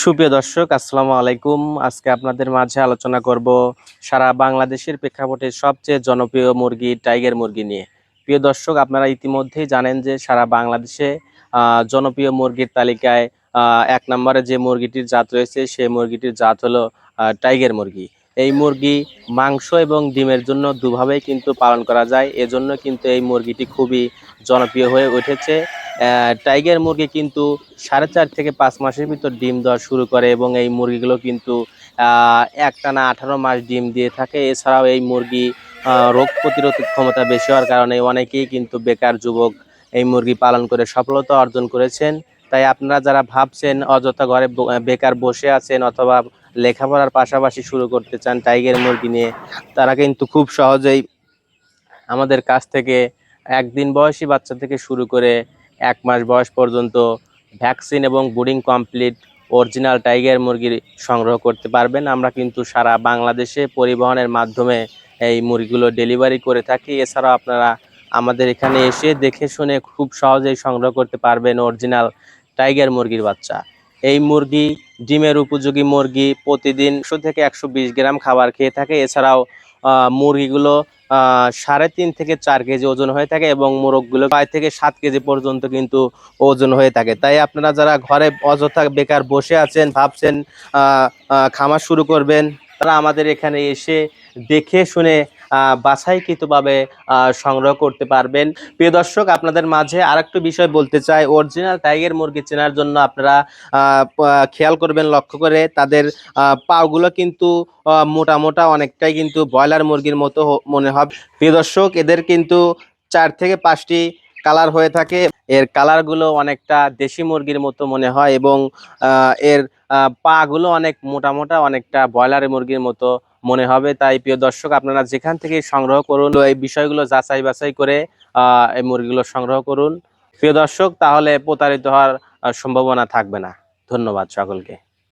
সুপ্রিয় দর্শক, আসসালামু আলাইকুম। আজকে আপনাদের মাঝে আলোচনা করব সারা বাংলাদেশের প্রেক্ষাপটে সবচেয়ে জনপ্রিয় মুরগি, টাইগার মুরগি নিয়ে। প্রিয় দর্শক, আপনারা ইতিমধ্যেই জানেন যে সারা বাংলাদেশে জনপ্রিয় মুরগির তালিকায় এক নম্বরে যে মুরগিটির জাত রয়েছে সেই মুরগিটির জাত হলো টাইগার মুরগি। এই মুরগি মাংস এবং ডিমের জন্য দুভাবেই কিন্তু পালন করা যায়। এজন্য কিন্তু এই মুরগিটি খুবই জনপ্রিয় হয়ে উঠেছে। টাইগার মুরগি কিন্তু সাড়ে চার থেকে পাঁচ মাসের ভিতর ডিম দেওয়া শুরু করে এবং এই মুরগিগুলো কিন্তু একটানা আঠারো মাস ডিম দিয়ে থাকে। এছাড়াও এই মুরগি রোগ প্রতিরোধ ক্ষমতা বেশি হওয়ার কারণে অনেকেই কিন্তু বেকার যুবক এই মুরগি পালন করে সফলতা অর্জন করেছেন। তাই আপনারা যারা ভাবছেন অযথা ঘরে বেকার বসে আছেন অথবা লেখাপড়ার পাশাপাশি শুরু করতে চান টাইগার মুরগি নিয়ে, তারা কিন্তু খুব সহজেই আমাদের কাছ থেকে একদিন বয়সী বাচ্চা থেকে শুরু করে এক মাস বয়স পর্যন্ত ভ্যাকসিন এবং বুডিং কমপ্লিট অরিজিনাল টাইগার মুরগি সংগ্রহ করতে পারবেন। আমরা কিন্তু সারা বাংলাদেশে পরিবহনের মাধ্যমে এই মুরগিগুলো ডেলিভারি করে থাকি। এছাড়াও আপনারা আমাদের এখানে এসে দেখে শুনে খুব সহজেই সংগ্রহ করতে পারবেন অরিজিনাল টাইগার মুরগির বাচ্চা। এই মুরগি ডিমের উপযোগী মুরগি প্রতিদিন একশো থেকে একশো বিশ গ্রাম খাবার খেয়ে থাকে। এছাড়াও মুরগিগুলো সাড়ে তিন থেকে চার কেজি ওজন হয়ে থাকে এবং মোরগগুলো পাঁচ থেকে সাত কেজি পর্যন্ত কিন্তু ওজন হয়ে থাকে। তাই আপনারা যারা ঘরে অযথা বেকার বসে আছেন, ভাবছেন খামার শুরু করবেন, তারা আমাদের এখানে এসে দেখে শুনে বাছাইকৃতভাবে সংগ্রহ করতে পারবেন। প্রিয় দর্শক, আপনাদের মাঝে আর একটু বিষয় বলতে চাই। অরিজিনাল টাইগার মুরগি চেনার জন্য আপনারা খেয়াল করবেন লক্ষ্য করে তাদের পাগুলো কিন্তু মোটা মোটা অনেকটাই কিন্তু ব্রয়লার মুরগির মতো মনে হবে। প্রিয় দর্শক, এদের কিন্তু চার থেকে পাঁচটি কালার হয়ে থাকে। এর কালারগুলো অনেকটা দেশি মুরগির মতো মনে হয় এবং এর পাগুলো অনেক মোটা মোটা, অনেকটা ব্রয়লার মুরগির মতো মনে হবে। তাই প্রিয় দর্শক, আপনারা যেখান থেকে সংগ্রহ করুন, এই বিষয়গুলো যাচাই বাছাই করে এই মুরগিগুলো সংগ্রহ করুন। প্রিয় দর্শক, তাহলে প্রতারিত হওয়ার সম্ভাবনা থাকবে না। ধন্যবাদ সকলকে।